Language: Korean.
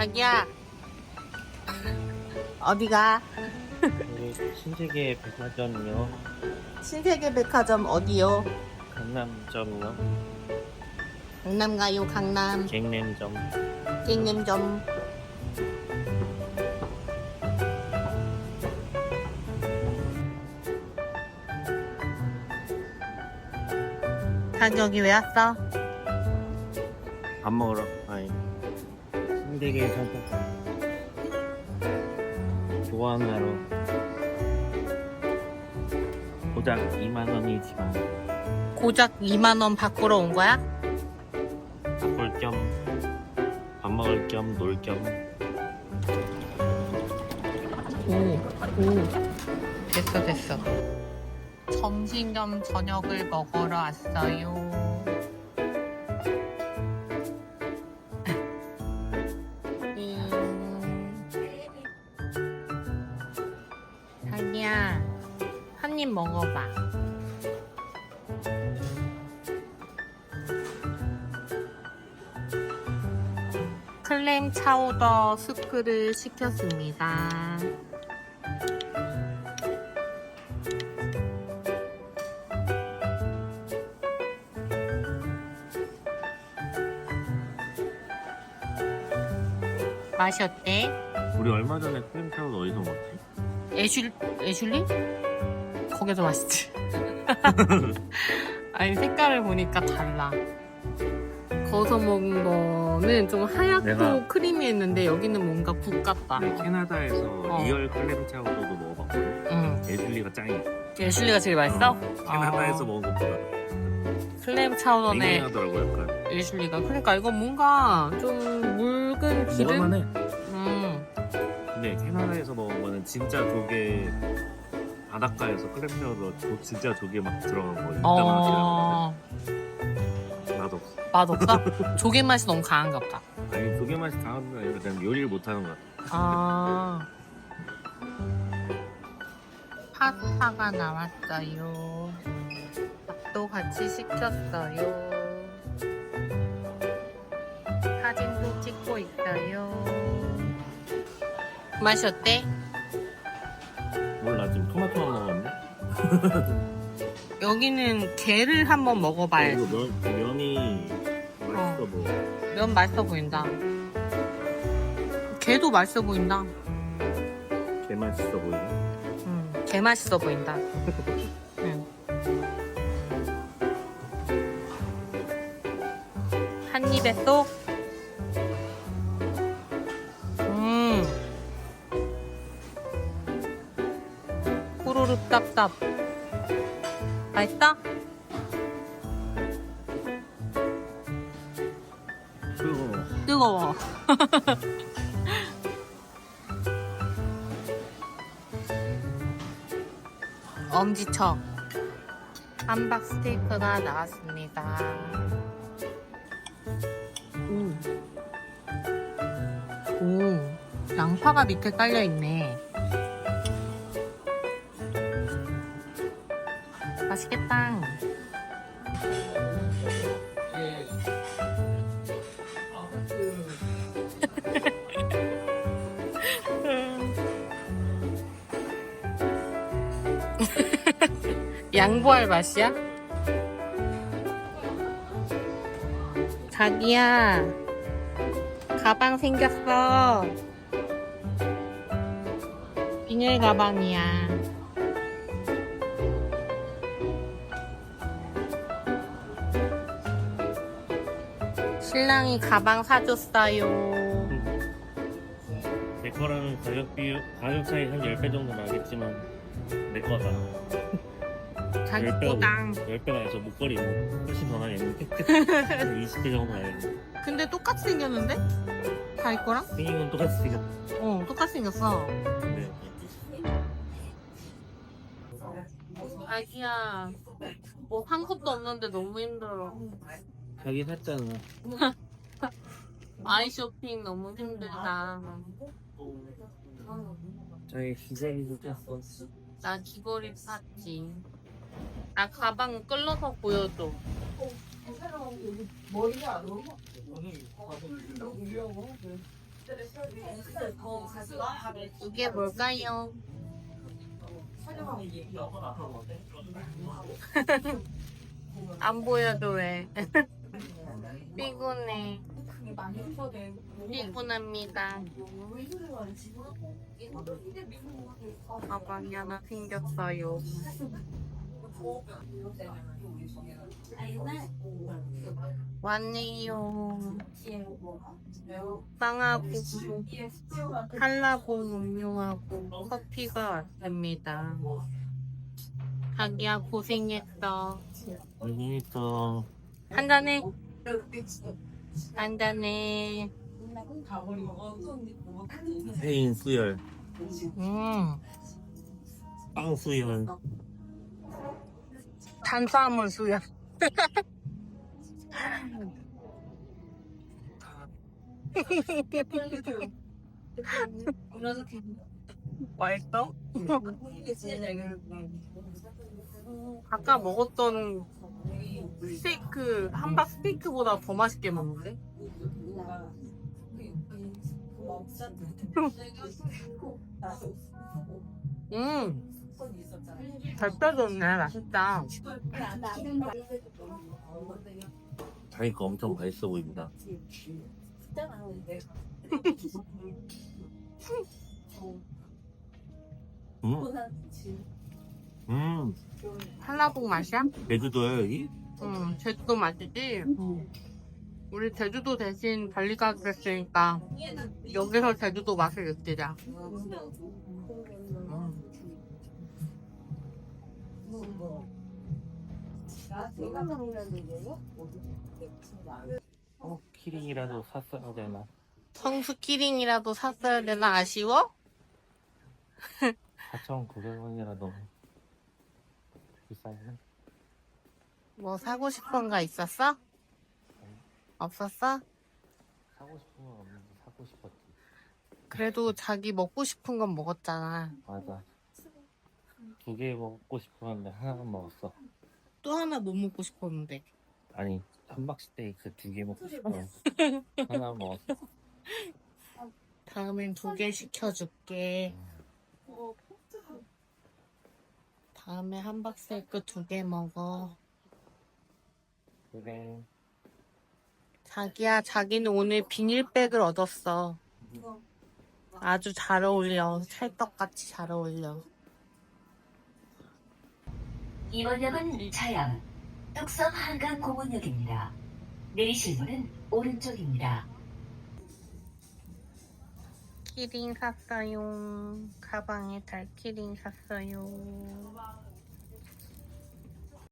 자기야. 어디가? 여기 신세계 백화점이요. 신세계 백화점 어디요? 강남점이요. 강남 가요, 강남. 갱냄점. 깽냄점. 자기 여기 왜 왔어? 밥 먹으러. 아니. 신세계 상품권. 교환하러. 고작 2만 원이지만 고작 2만원 바꾸러 온 거야? 바꿀 겸, 밥 먹을 겸, 놀 겸. 오, 오. 됐어, 됐어. 점심 겸 저녁을 먹으러 왔어요. 한 입 먹어봐. 클램 차우더 스프를 시켰습니다. 맛이 어때? 우리 얼마 전에 크림 타운 어디서 먹었지? 애슐, 애슐리? 거기도 맛있지. 아니, 색깔을 보니까 달라. 거기서 먹은 거는 좀 하얗고 내가- 크리미했는데 여기는 뭔가 국 같다. 네, 캐나다에서 어. 리얼 클램 차우더도 먹어봤거든. 응. 애슐리가 짱이야. 애슐리가 제일 맛있어? 캐나다에서 어. 먹은 것보다 클램 차우더네 밍밍하더라고 약간. 애슐리가. 그러니까 이거 뭔가 좀 묽은 기름? 먹을만해. 음. 근데 캐나다에서 먹은 거는 진짜 조개 바닷가에서 조- 진짜 조개 막 들어간 거 이따가 어. 맛이 맛없어. 맛없어? 조개 맛이 너무 강한가 보다. 아니 조개 맛이 강한 건 아니라 그냥 요리를 못하는 거야. 아. 파스타가 나왔어요. 밥도 같이 시켰어요. 사진도 찍고 있어요. 맛이 어때? 지금 토마토만 먹었네. 여기는 게를 한번 먹어봐야지. 이거 면 면이 맛있어 뭐. 면 맛있어 보인다. 게도 맛있어 보인다. 개 맛있어 보이네. 음, 게 맛있어 보인다. 응. 한 입에 쏙. 후루룩 답답. 맛있다? 그리고 뜨거워. 엄지척. 함박 스테이크가 나왔습니다. 오. 오. 양파가 밑에 깔려 있네. 맛있겠다. 양보할 맛이야? 자기야, 가방 생겼어. 비닐 가방이야. 신랑이 가방 사줬어요. 내 거랑 가격 비 가격 차이 한 10배 정도 나겠지만 내 거다. 자기 열 배가 거당. 10배가 해서 목걸이 뭐 훨씬 더 나겠는데? 20배 정도 나겠는데? 근데 똑같이 생겼는데? 자기 거랑? 생긴 건 똑같이 생겼 어, 똑같이 생겼어. 네. 자기야, 뭐한 컵도 없는데 너무 힘들어. 자기 샀잖아. 아이 쇼핑 너무 힘들다. 자기 기생이 샀어. 나 귀걸이 샀지. 나 가방 끌러서 보여줘. 이게 뭘까요? 안 보여도 왜? 피곤해. 피곤합니다. 가방이 하나 생겼어요. 왔네요. 빵하고 한라봉 음료하고 커피가 왔습니다. 자기야 고생했어. 여기니까 한잔해. 한잔해. 페인 수열, 음, 빵 수열. 탄수화물 수야. 맛있어? 아까 먹었던 스테이크 함박 스테이크보다 더 맛있게 먹는데? 음, 잘 빼줬네. 맛있다. 자기 거 엄청 맛있어 보입니다. 음, 음, 한라봉 맛이야? 제주도야 여기? 응, 제주도 맛이지? 우리 제주도 대신 발리 가기로 했으니까 여기서 제주도 맛을 느끼자. 어, 키링이라도 샀어야 되나? 성수 키링이라도 샀어야 되나 아쉬워? 4,900원이라도 비싸네. 뭐 사고 싶은 거 있었어? 없었어? 사고 싶은 건 없는데 사고 싶었지. 그래도 자기 먹고 싶은 건 먹었잖아. 맞아. 두 개 먹고 싶었는데 하나만 먹었어. 또 하나 뭐 먹고 싶었는데. 아니 함박 스테이크 두 개 먹고 싶어. 하나 먹었어. 다음엔 두 개 시켜줄게. 다음에 함박스테이크 두 개 먹어. 그래. 자기야, 자기는 오늘 비닐백을 얻었어. 아주 잘 어울려. 찰떡같이 잘 어울려. 이번 역은 차양, 뚝섬 한강 공원역입니다. 내리실 문은 오른쪽입니다. 키링 샀어요. 가방에 달 키링 샀어요.